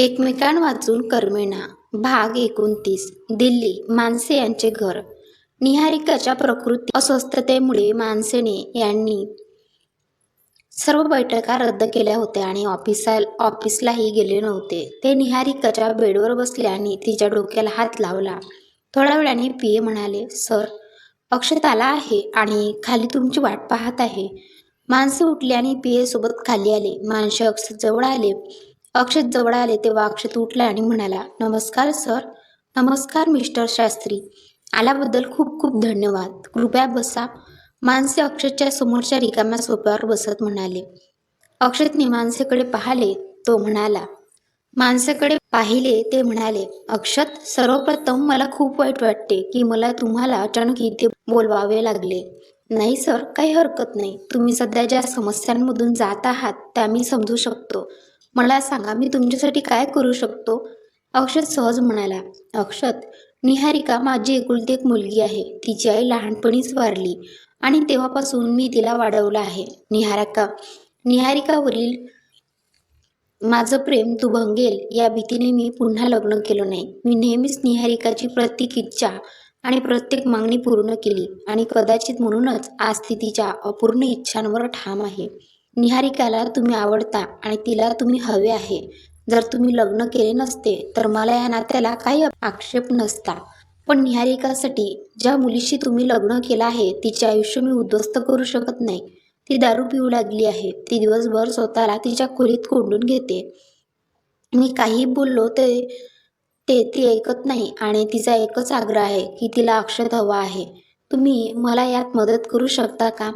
एकमेकांवाचून करमेना. भाग एकोणतीस. दिल्ली. मानसे यांचे घर. निहारिकाच्या प्रकृती अस्वस्थतेमुळे मानसेने यांनी सर्व बैठका रद्द केल्या होत्या आणि ऑफिसा ऑफिसलाही गेले नव्हते. ते निहारिकाच्या बेडवर बसले आणि तिच्या डोक्याला हात लावला. थोड्या वेळाने पी ए म्हणाले सर अक्षत आला आहे आणि खाली तुमची वाट पाहत आहे. माणसे उठली आणि पी ए सोबत खाली आले. माणसे अक्षत जवळ आले. अक्षत जवळ आले तेव्हा अक्षत उठला आणि म्हणाला नमस्कार सर. नमस्कार मिस्टर शास्त्री. आल्याबद्दल खूप खूप धन्यवाद. कृपया बसा. माणसे अक्षतच्या समोरच्या रिकाम्या सोप्यावर बसत म्हणाले. अक्षतने माणसेकडे पाहिले तो म्हणाला. माणसेकडे पाहिले ते म्हणाले अक्षत सर्वप्रथम मला खूप वाईट वाटते की मला तुम्हाला अचानक इथे बोलवावे लागले. नाही सर. काही हरकत नाही. तुम्ही सध्या ज्या समस्यांमधून जात आहात त्या मी समजू शकतो. मला सांगा मी तुमच्यासाठी काय करू शकतो? अक्षत सहज म्हणाला अक्षत निहारिका माझी एकुलती एक मुलगी आहे. तिची आई लहानपणीच वारली आणि तेव्हापासून मी तिला वाढवलं आहे. निहारिका निहारिकावरील माझं प्रेम तू भंगेल या भीतीने मी पुन्हा लग्न केलं नाही. मी नेहमीच निहारिकाची प्रत्येक इच्छा आणि प्रत्येक मागणी पूर्ण केली आणि कदाचित म्हणूनच आज ती तिच्या अपूर्ण इच्छांवर ठाम आहे. निहारिकाला तुम्ही आवडता आणि तिला तुम्ही हवे आहे. जर तुम्ही लग्न केले नसते तर मला या नात्याला काही आक्षेप नसता. पण निहारिकासाठी ज्या मुलीशी तुम्ही लग्न केलं आहे तिचे आयुष्य मी उद्ध्वस्त करू शकत नाही. ती दारू पिऊ लागली आहे. ती दिवसभर स्वतःला तिच्या खोलीत कोंडून घेते. मी काही बोललो ते ते ती ऐकत नाही आणि तिचा एकच आग्रह आहे की तिला अक्षत हवा आहे. तुम्ही मला यात मदत करू शकता का?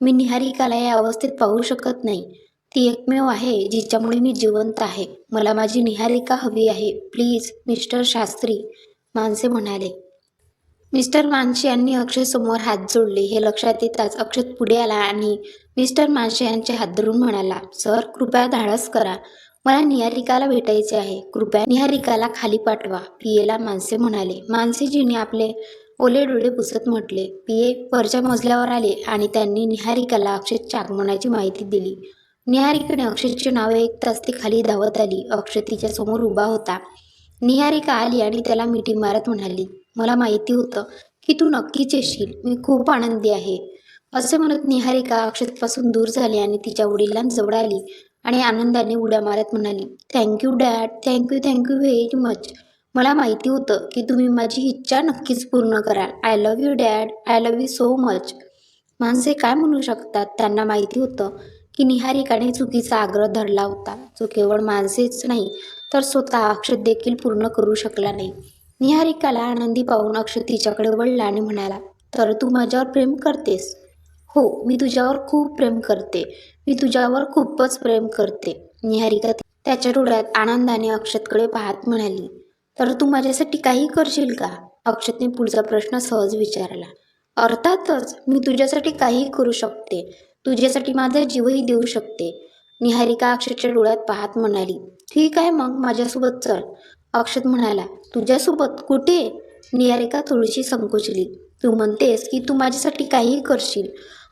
मी निहारिकाला या अवस्थेत पाहू शकत नाही. ती एकमेव आहे जिच्यामुळे मी जिवंत आहे. मला माझी निहारिका हवी आहे. प्लीज मिस्टर शास्त्री मानसे म्हणाले. मिस्टर मानशे यांनी अक्षय समोर हात जोडले. हे लक्षात येताच अक्षत पुढे आला आणि मिस्टर मानशे यांचे हात धरून म्हणाला सर कृपया धाडस करा. मला निहारिकाला भेटायचे आहे. कृपया निहारिकाला खाली पाठवा. पियेला माणसे म्हणाले. मानसेजीने आपले ओले डोळे पुसत म्हटले. पिये वरच्या मजल्यावर आले आणि त्यांनी निहारिकाला अक्षतच्या आगमनाची माहिती दिली. निहारिकेने अक्षतचे नाव तास ती खाली धावत आली. अक्षत तिच्या समोर उभा होता. निहारिका आली आणि त्याला मिठी मारत म्हणाली मला माहिती होतं की तू नक्कीच येशील. मी खूप आनंदी आहे. असे म्हणत निहारिका अक्षतपासून दूर झाली आणि तिच्या वडिलांजवळ आली आणि आनंदाने उड्या मारत म्हणाली thank you dad. Thank you thank you very much. मला माहिती होतं की तुम्ही माझी इच्छा नक्कीच पूर्ण कराल. I love you dad I love you so much माणसे काय म्हणू शकतात? त्यांना माहिती होतं की निहारिकाने चुकीचा आग्रह धरला होता. जो केवळ माणसेच नाही तर स्वतः अक्षत देखील पूर्ण करू शकला नाही. निहारिकाला आनंदी पाहून अक्षत तिच्याकडे वळला आणि म्हणाला तर तू माझ्यावर प्रेम करतेस? हो मी तुझ्यावर खूप प्रेम करते. मी तुझ्यावर खूपच प्रेम करते. निहारिका त्याच्या डोळ्यात आनंदाने अक्षतकडे पाहत म्हणाली तर तू माझ्यासाठी काही करशील का? अक्षतने पुढचा प्रश्न सहज विचारला. अर्थातच मी तुझ्यासाठी काही करू शकते. तुझ्यासाठी माझा जीवही देऊ शकते. निहारिका अक्षतच्या डोळ्यात पाहत म्हणाली ठीक आहे मग माझ्यासोबत चल. अक्षत म्हणाला तुझ्यासोबत कुठे? निहारिका थोडीशी संकोचली. तू म्हणतेस की तू माझ्यासाठी काहीही करशील.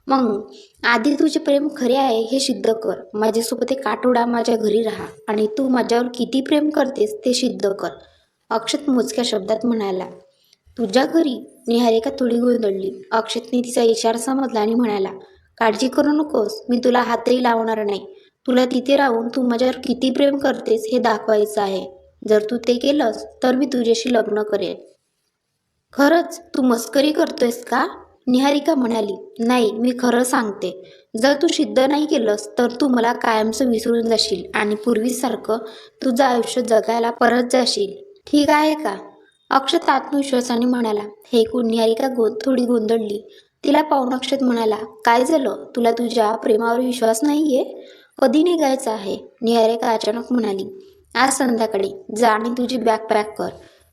मग आधी तुझे प्रेम खरे आहे हे सिद्ध कर. माझ्यासोबत एक आठवडा माझ्या घरी राहा आणि तू माझ्यावर किती प्रेम करतेस ते सिद्ध कर. अक्षत मोजक्या शब्दात म्हणाला तुझ्या घरी निहारिका थोडी गोंधळली? अक्षतने तिचा इशारा समजला आणि म्हणाला काळजी करू नकोस मी तुला हातही लावणार नाही. तुला तिथे राहून तू माझ्यावर किती प्रेम करतेस हे दाखवायचं आहे. जर तू ते केलंस तर मी तुझ्याशी लग्न करेन. खरंच तू मस्करी करतोयस का? निहारिका म्हणाली नाही मी खरं सांगते. जर तू सिद्ध नाही केलंस तर तू मला कायमचं विसरून जाशील आणि पूर्वीसारखं तुझं आयुष्य जगायला परत जाशील. ठीक आहे का? अक्षत आत्मविश्वासाने म्हणाला. हे ऐकून निहारिका गो थोडी गोंधळली. तिला पाहून अक्षत म्हणाला काय झालं? तुला तुझ्या प्रेमावर विश्वास नाहीये? कधी निघायचं आहे? निहारिका अचानक म्हणाली आज संध्याकाळी. जा आणि तुझी बॅग पॅक कर.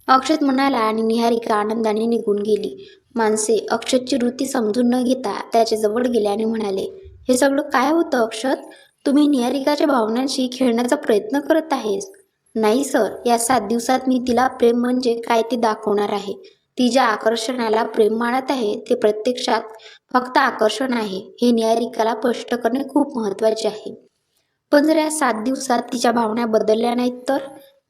अक्षत म्हणाला आणि निहारिका आनंदाने निघून गेली. माणसे अक्षतची वृत्ती समजून न घेता त्याच्याजवळ गेले आणि म्हणाले हे सगळं काय होतं अक्षत? तुम्ही निहारिकाच्या भावनांशी खेळण्याचा प्रयत्न करत आहेस. नाही सर. या सात दिवसात मी तिला प्रेम म्हणजे काय ते दाखवणार आहे. ती ज्या आकर्षणाला प्रेम मानत आहे ते प्रत्यक्षात फक्त आकर्षण आहे. हे निहारिकाला स्पष्ट करणे खूप महत्त्वाचे आहे. पण जर या सात दिवसात तिच्या भावना बदलल्या नाहीत तर?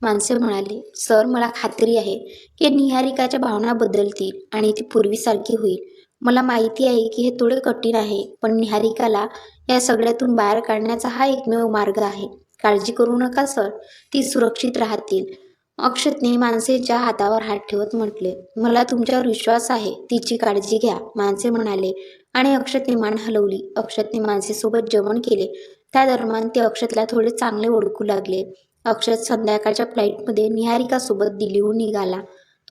माणसे म्हणाले सर मला खात्री आहे की निहारिकाच्या भावना बदलतील आणि ती पूर्वीसारखी होईल. मला माहिती आहे की हे थोडे कठीण आहे पण निहारिकाला या सगळ्यातून बाहेर काढण्याचा हा एकमेव मार्ग आहे. काळजी करू नका सर. ती सुरक्षित राहतील. अक्षतने माणसेच्या हातावर हात ठेवत म्हटले मला तुमच्यावर विश्वास आहे. तिची काळजी घ्या माणसे म्हणाले. आणि अक्षतने मान हलवली. अक्षतने माणसेसोबत जेवण केले. त्या दरम्यान ते अक्षतला थोडे चांगले ओळखू लागले. अक्षत संध्याकाळच्या फ्लाईटमध्ये निहारिकासोबत दिल्लीहून निघाला.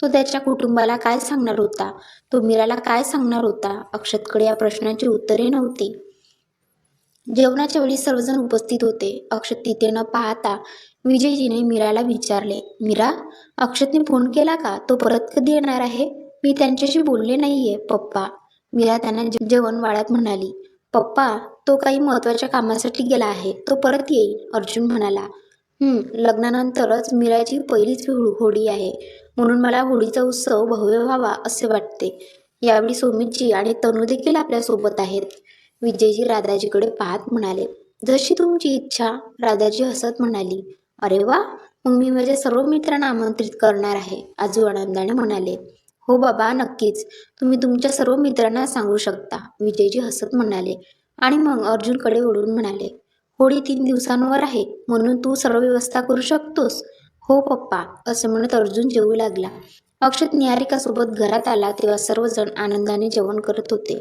तो त्याच्या कुटुंबाला काय सांगणार होता? तो मीराला काय सांगणार होता? अक्षतकडे या प्रश्नाची उत्तरे नव्हती. जेवणाच्या वेळी सर्वजण उपस्थित होते. अक्षत तिथे न पाहता विजयजीने मीराला विचारले मीरा अक्षतने फोन केला का? तो परत कधी येणार आहे? मी त्यांच्याशी बोलले नाहीये पप्पा. मीरा त्यांना जेवण वाळ्यात म्हणाली पप्पा तो काही महत्त्वाच्या कामासाठी गेला आहे. तो परत येईल अर्जुन म्हणाला. लग्नानंतरच मीराची पहिलीच हो- होळी आहे. म्हणून मला होळीचा उत्सव भव्य व्हावा असे वाटते. यावेळी सोमितजी आणि तनू देखील आपल्यासोबत आहेत. विजयजी राधाजीकडे पाहत म्हणाले जशी तुमची इच्छा राधाजी हसत म्हणाली अरे वा मग मी माझ्या सर्व मित्रांना आमंत्रित करणार आहे आजू आनंदाने म्हणाले. हो बाबा नक्कीच. तुम्ही तुमच्या सर्व मित्रांना सांगू शकता विजयजी हसत म्हणाले. आणि मग अर्जुनकडे ओढून म्हणाले होळी तीन दिवसांवर आहे म्हणून तू सर्व व्यवस्था करू शकतोस. हो पप्पा असे म्हणत अर्जुन जेवू लागला. अक्षत निहारिकासोबत घरात आला तेव्हा सर्वजण आनंदाने जेवण करत होते.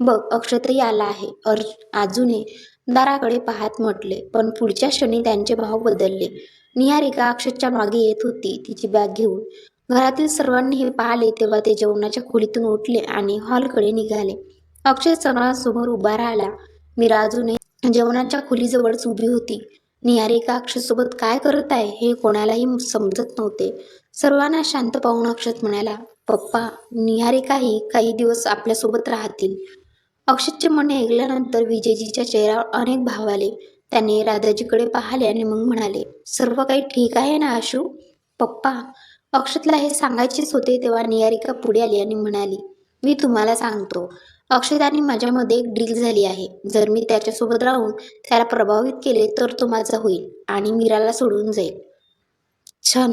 बघ अक्षतही आला आहे. अर्ज आजूने दाराकडे पाहत म्हटले. पण पुढच्या क्षणी त्यांचे भाव बदलले. निहारिका अक्षतच्या मागे येत होती तिची बॅग घेऊन. घरातील सर्वांनी हे पाहिले तेव्हा ते जेवणाच्या खोलीतून उठले आणि हॉलकडे निघाले. अक्षय सर्वांसमोर उभा राहिला. मीरा अजूनही जेवणाच्या खोलीजवळच उभी होती. निहारिका अक्षयसोबत काय करत आहे हे कोणालाही समजत नव्हते. सर्वांना शांत पाहून अक्षत म्हणाला पप्पा निहारिकाही काही दिवस आपल्यासोबत राहतील. अक्षतचे म्हणणे ऐकल्यानंतर विजयजीच्या चेहऱ्यावर अनेक भाव आले त्याने राधाजीकडे पाहिले आणि मग म्हणाले सर्व काही ठीक आहे ना आशू? पप्पा अक्षतला हे सांगायचेच होते तेव्हा निहारिका पुढे आली आणि म्हणाली मी तुम्हाला सांगतो अक्षत आणि माझ्यामध्ये एक डील झाली आहे. जर मी त्याच्यासोबत राहून त्याला प्रभावित केले तर तो माझा होईल आणि मीराला सोडून जाईल. छन!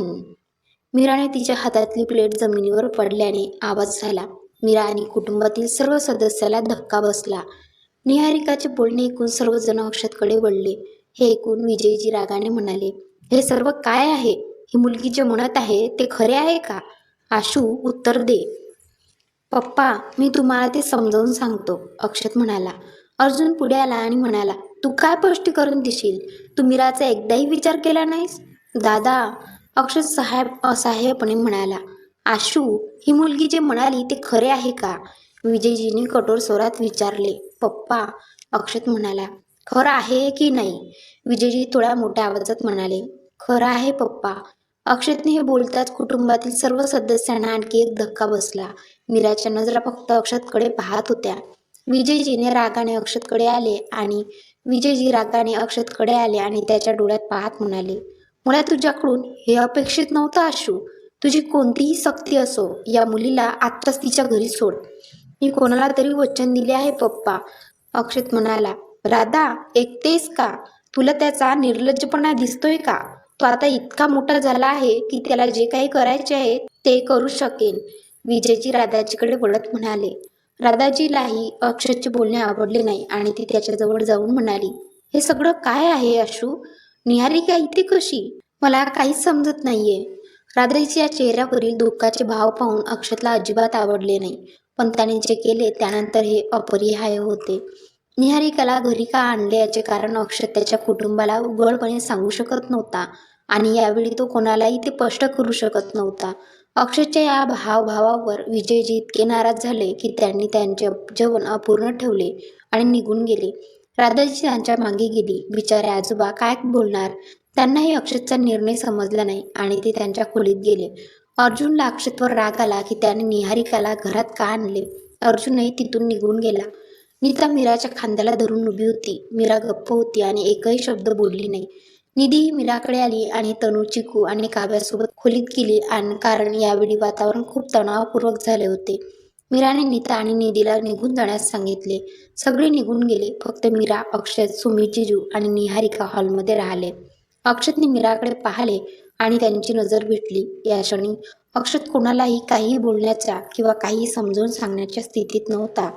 मीराने तिच्या हातातली प्लेट जमिनीवर पडल्याने आवाज झाला. मीरा आणि कुटुंबातील सर्व सदस्याला धक्का बसला. निहारिकाचे बोलणे ऐकून सर्वजण अक्षतकडे वळले. हे ऐकून विजयजी रागाने म्हणाले हे सर्व काय आहे? ही मुलगी जे म्हणत आहे ते खरे आहे का? आशू उत्तर दे. पप्पा मी तुम्हाला ते समजावून सांगतो अक्षत म्हणाला. अर्जुन पुढे आला आणि म्हणाला तू काय स्पष्टीकरण देशील? तू मीराचा एकदाही विचार केला नाहीस? दादा अक्षत साहेब असहाय्यपणे म्हणाला आशू ही मुलगी जे म्हणाली ते खरे आहे का? विजयजीने कठोर स्वरात विचारले. पप्पा अक्षत म्हणाला खरं आहे की नाही? विजयजी थोड्या मोठ्या आवाजात म्हणाले खरं आहे पप्पा. अक्षतने हे बोलताच कुटुंबातील सर्व सदस्यांना आणखी एक धक्का बसला. मीराच्या नजरा फक्त अक्षतकडे पाहत होत्या. विजयजीने रागाने अक्षतकडे आले आणि विजयजी रागाने अक्षतकडे आले आणि त्याच्या डोळ्यात पाहत म्हणाले मला तुझ्याकडून हे अपेक्षित नव्हतं आशू. तुझी कोणतीही सक्ती असो या मुलीला आत्ताच तिच्या घरी सोड. मी कोणाला तरी वचन दिले आहे पप्पा अक्षत म्हणाला. राधा एकतेस का? तुला त्याचा निर्लज्जपणा दिसतोय का? तो आता इतका मोठा झाला आहे की त्याला जे काही करायचे आहे ते करू शकेल विजयजी राधाजीकडे वळत म्हणाले. राधाजीलाही अक्षतचे बोलणे आवडले नाही आणि ती त्याच्याजवळ जाऊन म्हणाली हे सगळं काय आहे अशू? निहारिका इथे कशी? मला काहीच समजत नाहीये. राधाजीच्या चेहऱ्यावरील दुःखाचे भाव पाहून अक्षतला अजिबात आवडले नाही. पण त्याने जे केले त्यानंतर हे अपरिहाय होते. निहारिकाला घरी का आणले याचे कारण अक्षत त्याच्या कुटुंबाला उघडपणे सांगू शकत नव्हता आणि यावेळी तो कोणालाही ते स्पष्ट करू शकत नव्हता. अक्षतच्या या भावभावावर विजयजी इतके नाराज झाले की त्यांनी त्यांचे जेवण अपूर्ण ठेवले आणि निघून गेले. राधाजी त्यांच्या मागे गेली. बिचारे आजोबा काय बोलणार? त्यांनाही अक्षतचा निर्णय समजला नाही आणि ते त्यांच्या खोलीत गेले. अर्जुनला अक्षतवर राग आला की त्याने निहारिकाला घरात का आणले? अर्जुनही तिथून निघून गेला. नीता मीराच्या खांद्याला धरून उभी होती. मीरा गप्प होती आणि एकही शब्द बोलली नाही. निधीही मीराकडे आली आणि तनू चिकू आणि काव्यासोबत खोलीत गेली आणि कारण यावेळी वातावरण खूप तणावपूर्वक झाले होते. मीराने नीता आणि निधीला निघून जाण्यास सांगितले. सगळे निघून गेले. फक्त मीरा अक्षय सुमी जिजू आणि निहारिका हॉलमध्ये राहिले. अक्षतने मीराकडे पाहिले आणि त्यांची नजर भेटली या क्षणी अक्षत कोणालाही काही बोलण्याच्या किंवा काही समजून सांगण्याच्या स्थितीत नव्हता.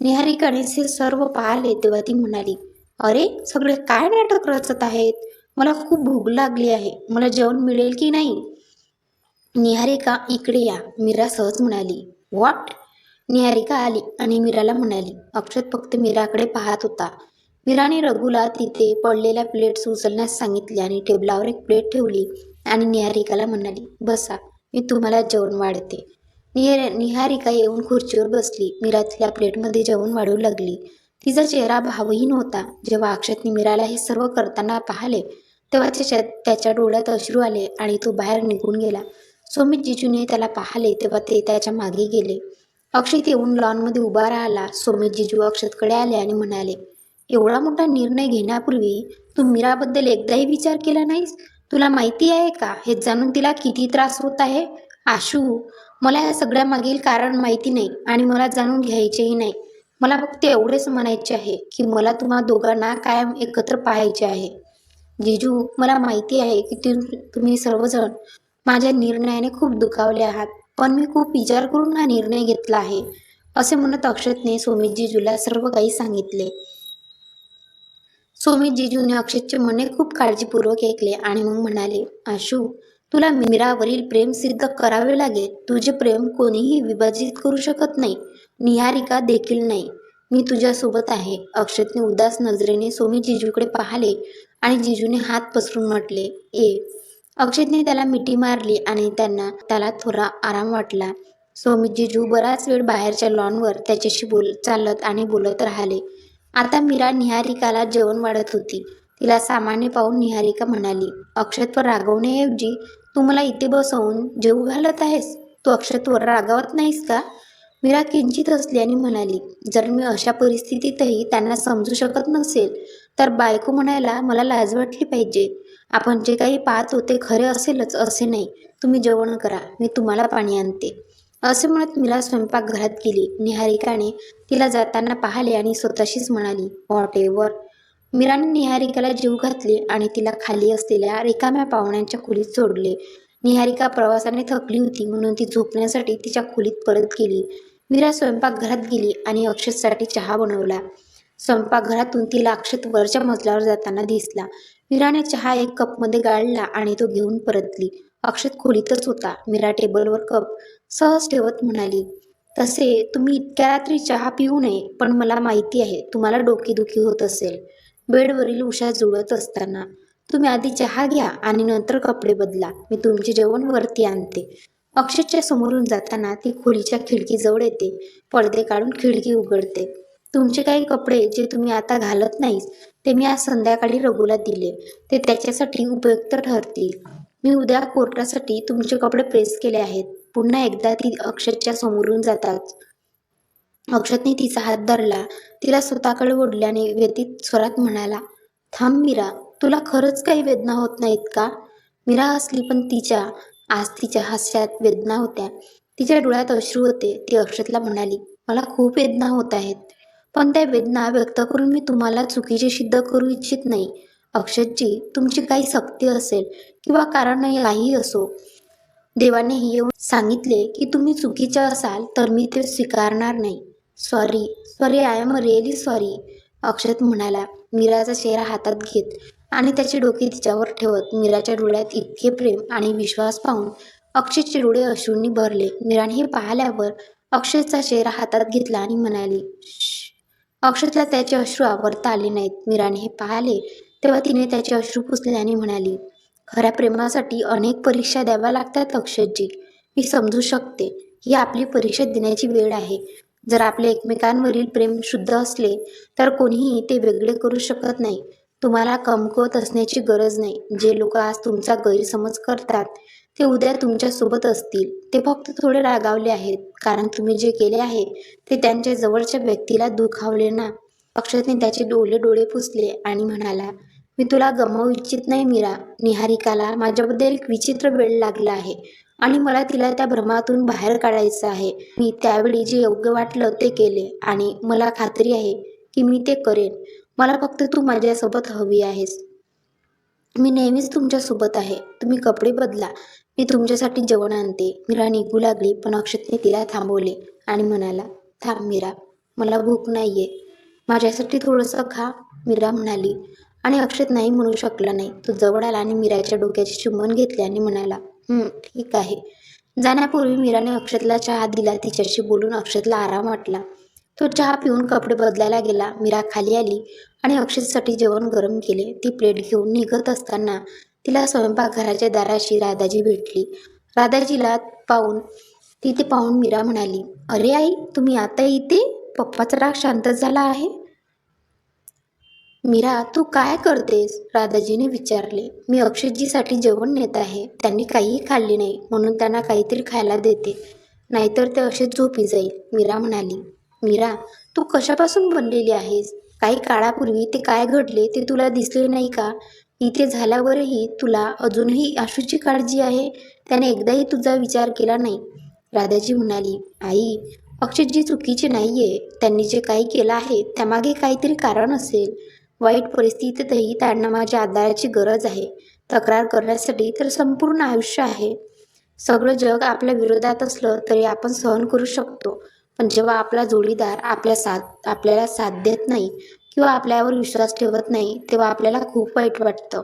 निहारिकाने हे सर्व पाहिले तेव्हा ती म्हणाली अरे सगळे काय नाटक रचत आहेत? मला खूप भूक लागली आहे. मला जेवण मिळेल की नाही? निहारिका इकडे या. मीरा सहज म्हणाली व्हॉट निहारिका आली आणि मीराला म्हणाली अक्षत फक्त मीराकडे पाहत होता. मीराने रघुला तिथे पडलेल्या प्लेट्स उचलण्यास सांगितले आणि टेबलावर एक प्लेट ठेवली आणि निहारिकाला म्हणाली बसा मी तुम्हाला जेवण वाढते. निहार निहारिका येऊन खुर्चीवर बसली. मीरा तिला प्लेटमध्ये जेवण वाढू लागली. तिचा चेहरा भावहीन होता. जेव्हा अक्षतने मीराला हे सर्व करताना पाहिले तेव्हा त्याच्या त्याच्या डोळ्यात अश्रू आले आणि तो बाहेर निघून गेला. सोमित जिजूने त्याला पाहिले तेव्हा ते त्याच्यामागे गेले. अक्षत येऊन लॉनमध्ये उभा राहिला. सोमित जिजू अक्षतकडे आले आणि म्हणाले एवढा मोठा निर्णय घेण्यापूर्वी तू मीराबद्दल एकदाही विचार केला नाहीस? तुला माहिती आहे का? हे जाणून तिला किती त्रास होत आहे? आशू मला या सगळ्या मागील कारण माहिती नाही आणि मला जाणून घ्यायचेही नाही. मला फक्त एवढेच म्हणायचे आहे की मला तुम्हा दोघांना कायम एकत्र पाहायचे आहे. जिजू मला माहिती आहे की तु- तुम्ही सर्वजण माझ्या निर्णयाने खूप दुखावले आहात पण मी खूप विचार करून हा निर्णय घेतला आहे असे म्हणत अक्षतने सोमितजीजूला सर्व काही सांगितले. सोमित जिजूने अक्षतचे म्हणणे खूप काळजीपूर्वक ऐकले आणि मग म्हणाले आशू तुला मीरावरील प्रेम सिद्ध करावे लागेल. तुझे प्रेम कोणीही विभाजित करू शकत नाही. निहारिका देखील नाही. मी तुझ्यासोबत आहे. अक्षतने उदास नजरेने सोमी जिजूकडे पाहिले आणि जिजूने हात पसरून म्हटले ए. अक्षतने त्याला मिठी मारली आणि त्यांना त्याला थोडा आराम वाटला. सोमी जिजू बराच वेळ बाहेरच्या लॉनवर त्याच्याशी बोल चालत आणि बोलत राहिले. आता मीरा निहारिकाला जेवण वाढत होती. तिला सामान्य पाहून निहारिका म्हणाली अक्षतवर रागवण्याऐवजी तू मला इथे बसवून जेवू घालत आहेस? तू अक्षतवर रागावत नाहीस का? मीरा किंचित असल्याने म्हणाली जर मी अशा परिस्थितीतही त्यांना समजू शकत नसेल तर बायको म्हणायला मला लाज वाटली पाहिजे. आपण जे काही पाहतो ते खरे असेलच असे नाही. तुम्ही जेवण करा मी तुम्हाला पाणी आणते. असे म्हणत मीरा स्वयंपाकघरात गेली. निहारिकाने तिला जाताना पाहिले आणि स्वतःशीच म्हणाली व्हॉट एव्हर मीराने निहारिकाला जीव घातले आणि तिला खाली असलेल्या रिकाम्या पाहुण्यांच्या खोलीत सोडले. निहारिका प्रवासाने थकली होती म्हणून ती झोपण्यासाठी तिच्या खोलीत परत गेली. मीरा स्वयंपाकघरात गेली आणि अक्षतसाठी चहा बनवला. स्वयंपाकघरातून तिला अक्षत वरच्या मजल्यावर जाताना दिसला. मीराने चहा एक कपमध्ये गाळला आणि तो घेऊन परतली. अक्षत खोलीतच होता. मीरा टेबलवर कप सहज ठेवत म्हणाली तसे तुम्ही इतक्या रात्री चहा पिऊ नये पण मला माहिती आहे तुम्हाला डोकेदुखी होत असेल. बेडवरील उषा जुळत असताना. तुम्ही आधी चहा घ्या आणि नंतर कपडे बदला. मी तुमचे जेवण वरती आणते. अक्षतच्या समोरून जाताना ती खोलीच्या खिडकीजवळ येते. पडदे काढून खिडकी उघडते. तुमचे काही कपडे जे तुम्ही आता घालत नाहीस ते मी आज संध्याकाळी रघुला दिले. ते त्याच्यासाठी उपयुक्त ठरतील. मी उद्या कोर्टासाठी तुमचे कपडे प्रेस केले आहेत. पुन्हा एकदा ती अक्षतच्या समोरून जातात. अक्षतने तिचा हात धरला. तिला स्वतःकडे ओढल्याने व्यतीत स्वरात म्हणाला थांब मीरा तुला खरंच काही वेदना होत नाहीत का? मीरा हसली पण तिच्या आज तिच्या हास्यात वेदना होत्या. तिच्या डोळ्यात अश्रू होते. ती अक्षतला म्हणाली मला खूप वेदना होत आहेत. पण त्या वेदना व्यक्त करून मी तुम्हाला चुकीचे सिद्ध करू इच्छित नाही. अक्षतजी तुमची काही सक्ती असेल किंवा कारण काही असो. देवाने हे येऊन सांगितले की तुम्ही चुकीचे असाल तर मी ते स्वीकारणार नाही. Sorry sorry I am really sorry Akshat म्हणाला मीराचा चेहरा हातात घेत आणि त्याचे डोके तिच्यावर ठेवत मीराच्या डोळ्यात इतके प्रेम आणि विश्वास पाहून अक्षतचे डोळे अश्रूंनी भरले. मीराने हे पाहिल्यावर अक्षतचा चेहरा हातात घेतला आणि म्हणाली अक्षतला त्याचे अश्रू आवरता आले नाहीत. मीराने हे पाहिले तेव्हा तिने त्याचे अश्रू पुसले आणि म्हणाली खऱ्या प्रेमासाठी अनेक परीक्षा द्याव्या लागतात अक्षतजी. मी समजू शकते. ही आपली परीक्षा देण्याची वेळ आहे. जर आपले एकमेकांवरील प्रेम शुद्ध असले तर कोणीही ते वेगळे करू शकत नाही. तुम्हाला कमकुवत असण्याची गरज नाही. जे लोक आज तुमचा गैरसमज करतात ते उद्या तुमच्यासोबत असतील. ते फक्त थोडे रागावले आहेत. कारण तुम्ही जे केले आहे ते त्यांच्या जवळच्या व्यक्तीला दुखावले ना. अक्षतने त्याचे डोळे डोळे पुसले आणि म्हणाला मी तुला गमावू इच्छित नाही मीरा. निहारिकाला माझ्याबद्दल एक विचित्र वेळ लागला आहे आणि मला तिला त्या भ्रमातून बाहेर काढायचं आहे. मी त्यावेळी जे योग्य वाटलं ते केले आणि मला खात्री आहे की मी ते करेन. मला फक्त तू माझ्यासोबत हवी आहेस. मी नेहमीच तुमच्यासोबत आहे. तुम्ही कपडे बदला. मी तुमच्यासाठी जेवण आणते. मीरा निघू लागली पण अक्षतने तिला थांबवले आणि म्हणाला थांब मीरा. मला भूक नाही आहे माझ्यासाठी थोडंसं खा. मीरा म्हणाली आणि अक्षत नाही म्हणू शकला नाही. तो जवळ आला आणि मीराच्या डोक्याची चुंबन घेतली आणि म्हणाला ठीक आहे. जाण्यापूर्वी मीराने अक्षतला चहा दिला. तिच्याशी बोलून अक्षतला आराम वाटला. तो चहा पिऊन कपडे बदलायला गेला. मीरा खाली आली आणि अक्षतसाठी जेवण गरम केले. ती प्लेट घेऊन निघत असताना तिला स्वयंपाकघराच्या दाराशी राधाजी भेटली. राधाजीला पाहून तिथे पाहून मीरा म्हणाली अरे आई तुम्ही आता इथे? पप्पाचा राग शांत झाला आहे. मीरा तू काय करतेस? राधाजीने विचारले. मी अक्षयजीसाठी जेवण नेत आहे. त्यांनी काहीही खाल्ले नाही म्हणून त्यांना काहीतरी खायला देते. नाहीतर ते असेच झोपी जाईल मीरा म्हणाली. मीरा तू कशापासून बनलेली आहेस? काही काळापूर्वी ते काय घडले ते तुला दिसले नाही का? इथे झाल्यावरही तुला अजूनही आशूची काळजी आहे? त्याने एकदाही तुझा विचार केला नाही. राधाजी म्हणाली आई अक्षयजी चुकीचे आहे त्यांनी जे काही केलं आहे त्यामागे काहीतरी कारण असेल. वाईट परिस्थितीतही त्यांना माझ्या आधाराची गरज आहे. तक्रार करण्यासाठी तर संपूर्ण आयुष्य आहे. सगळं जग आपल्या विरोधात असलं तरी आपण सहन करू शकतो. पण जेव्हा आपला जोडीदार आपल्या साथ आपल्याला साथ देत नाही किंवा आपल्यावर विश्वास ठेवत नाही तेव्हा आपल्याला खूप वाईट वाटतं.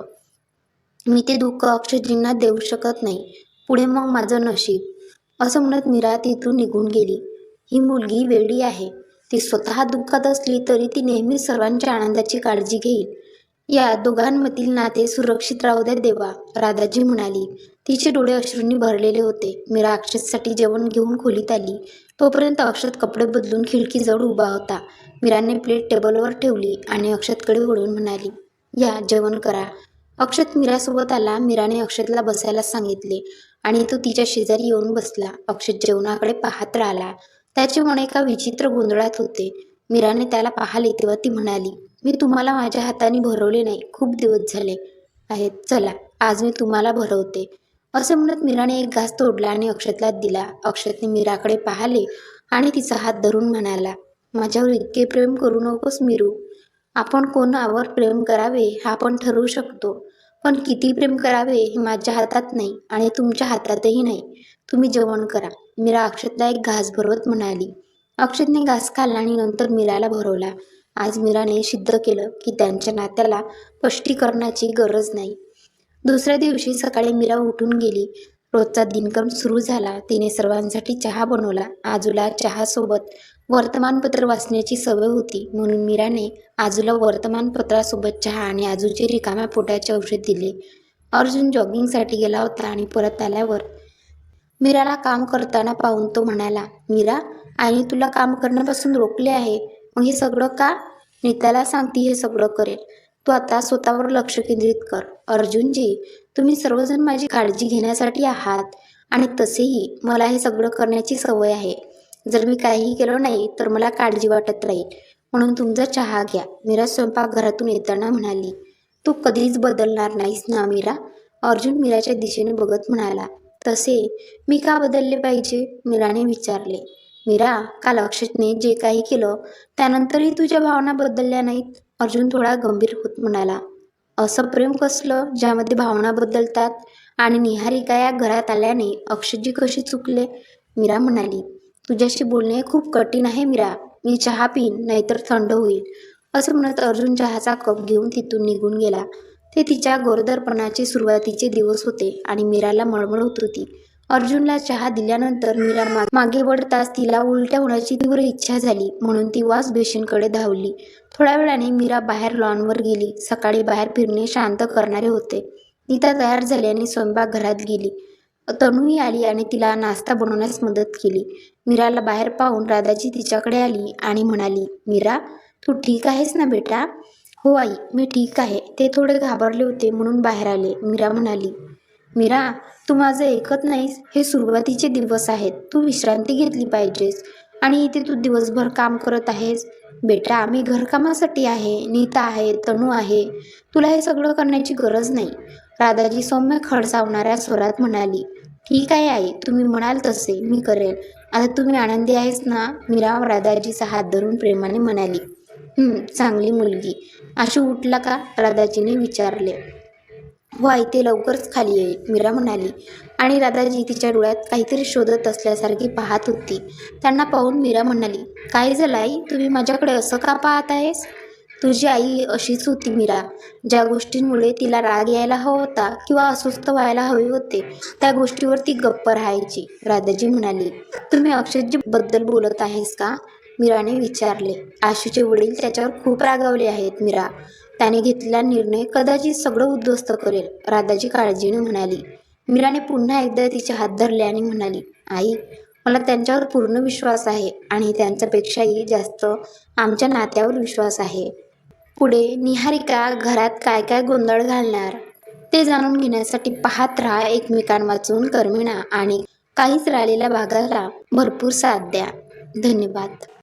मी ते दुःख अक्षजींना देऊ शकत नाही. पुढे मग माझं नशीब. असं म्हणत मीरा तिथून निघून गेली. ही मुलगी वेडी आहे. ती स्वतः दुःखात असली तरी ती नेहमी सर्वांच्या आनंदाची काळजी घेईल. या दोघांमधील नाते सुरक्षित राहू द्या देवा राधाजी म्हणाली. तिचे डोळे अश्रूंनी भरलेले होते. मीरा अक्षतसाठी जेवण घेऊन खोलीत आली. तोपर्यंत अक्षत कपडे बदलून खिडकीजवळ उभा होता. मीराने प्लेट टेबलवर ठेवली आणि अक्षतकडे वळून म्हणाली या जेवण करा. अक्षत मीरासोबत आला. मीराने अक्षतला बसायला सांगितले आणि तो तिच्या शेजारी येऊन बसला. अक्षत जेवणाकडे पाहत राहिला. त्याचे मन एका विचित्र गोंधळात होते. मीराने त्याला पाहिले तेव्हा ती म्हणाली मी तुम्हाला माझ्या हाताने भरवले नाही. खूप दिवस झाले आहेत. चला आज मी तुम्हाला भरवते. असे म्हणत मीराने एक घास तोडला आणि अक्षतला दिला. अक्षतने मीराकडे पाहिले आणि तिचा हात धरून म्हणाला माझ्यावर इतके प्रेम करू नकोस मीरू. आपण कोणावर प्रेम करावे हा आपण ठरवू शकतो. पण किती प्रेम करावे हे माझ्या हातात नाही आणि तुमच्या हातातही नाही. तुम्ही जेवण करा. मीरा अक्षतला एक घास भरवत म्हणाली. अक्षतने घास खाल्ला आणि नंतर मीराला भरवला. आज मीराने सिद्ध केलं की त्यांच्या नात्याला स्पष्टीकरणाची गरज नाही. दुसऱ्या दिवशी सकाळी मीरा उठून गेली. रोजचा दिनक्रम सुरू झाला. तिने सर्वांसाठी चहा बनवला. आजूला चहासोबत वर्तमानपत्र वाचण्याची सवय होती. म्हणून मीराने आजूला वर्तमानपत्रासोबत चहा आणि आजूचे रिकाम्या पोटाचे औषध दिले. अर्जुन जॉगिंगसाठी गेला होता आणि परत आल्यावर मीराला काम करताना पाहून तो म्हणाला मीरा आईने तुला काम करण्यापासून रोखले आहे. मग हे सगळं का? नीताला सांगती हे सगळं करेल. तू आता स्वतःवर लक्ष केंद्रित कर. अर्जुनजी तुम्ही सर्वजण माझी काळजी घेण्यासाठी आहात आणि तसेही मला हे सगळं करण्याची सवय आहे. जर मी काहीही केलं नाही तर मला काळजी वाटत राहील. म्हणून तुमचा चहा घ्या. मीरा स्वयंपाकघरातून येताना म्हणाली तू कधीच बदलणार नाहीस ना मीरा? अर्जुन मीराच्या दिशेने बघत म्हणाला तसे मी का बदलले पाहिजे? मीराने विचारले. मीरा काल अक्षतने जे काही केलं त्यानंतरही तुझ्या भावना बदलल्या नाहीत? अर्जुन थोडा गंभीर होत म्हणाला. असं प्रेम कसलं? ज्यामध्ये भावना बदलतात आणि निहारिका या घरात आल्याने अक्षतजी कशी चुकले? मीरा म्हणाली तुझ्याशी बोलणे खूप कठीण आहे मीरा. मी चहा पिईन नाहीतर थंड होईल. असं म्हणत अर्जुन चहाचा कप घेऊन तिथून निघून गेला. ते तिच्या गोरदरपणाचे सुरुवातीचे दिवस होते आणि मीराला मळमळ होत होती. अर्जुनला चहा दिल्यानंतर मीरा मागे वळताच तिला उलट्या होण्याची तीव्र इच्छा झाली म्हणून ती वास बेसिनकडे धावली. थोड्या वेळाने मीरा बाहेर लॉनवर गेली. सकाळी बाहेर फिरणे शांत करणारे होते. नीता तयार झाली आणि स्वयंपाकघरात गेली. तनूही आली आणि तिला नाश्ता बनवण्यास मदत केली. मीराला बाहेर पाहून राधाजी तिच्याकडे आली आणि म्हणाली मीरा तू ठीक आहेस ना बेटा? हो आई मी ठीक आहे. ते थोडे घाबरले होते म्हणून बाहेर आले. मीरा म्हणाली मीरा तू माझं ऐकत नाहीस? हे सुरुवातीचे दिवस आहेत. तू विश्रांती घेतली पाहिजेस. आणि इथे तू दिवसभर काम करत आहेस? बेटा आम्ही घरकामासाठी आहे. नीता आहे तणू आहे. तुला हे सगळं करण्याची गरज नाही. राधाजी सौम्य खडसावणाऱ्या स्वरात म्हणाली ठीक आहे आई तुम्ही म्हणाल तसे. मी करेन. आता तुम्ही आनंदी आहेस ना? मीरा राधाजीचा हात धरून प्रेमाने म्हणाली चांगली मुलगी. आशू उठला का? राधाजीने विचारले. हो आई ते लवकरच खाली येईल मीरा म्हणाली. आणि राधाजी तिच्या डोळ्यात काहीतरी शोधत असल्यासारखी पाहत होती. त्यांना पाहून मीरा म्हणाली काय झालं आई? तुम्ही माझ्याकडे असं का पाहत आहेस? तुझी आई अशीच होती मीरा. ज्या गोष्टींमुळे तिला राग यायला हवा होता किंवा अस्वस्थ व्हायला हवे होते त्या गोष्टीवर ती गप्प राहायची राधाजी म्हणाली. तुम्ही अक्षयजीबद्दल बोलत आहेस का? मीराने विचारले. आशूचे वडील त्याच्यावर खूप रागावले आहेत मीरा. त्याने घेतलेला निर्णय कदाचित सगळं उद्ध्वस्त करेल राधाजी काळजीने म्हणाली. मीराने पुन्हा एकदा तिचे हात धरले आणि म्हणाली आई मला त्यांच्यावर पूर्ण विश्वास आहे आणि त्यांच्यापेक्षाही जास्त आमच्या नात्यावर विश्वास आहे. पुढे निहारिका घरात काय काय गोंधळ घालणार ते जाणून घेण्यासाठी पाहत राहा एकमेकांवाचून वाचून आणि काहीच राहिलेल्या भागाला भरपूर साथ द्या. धन्यवाद.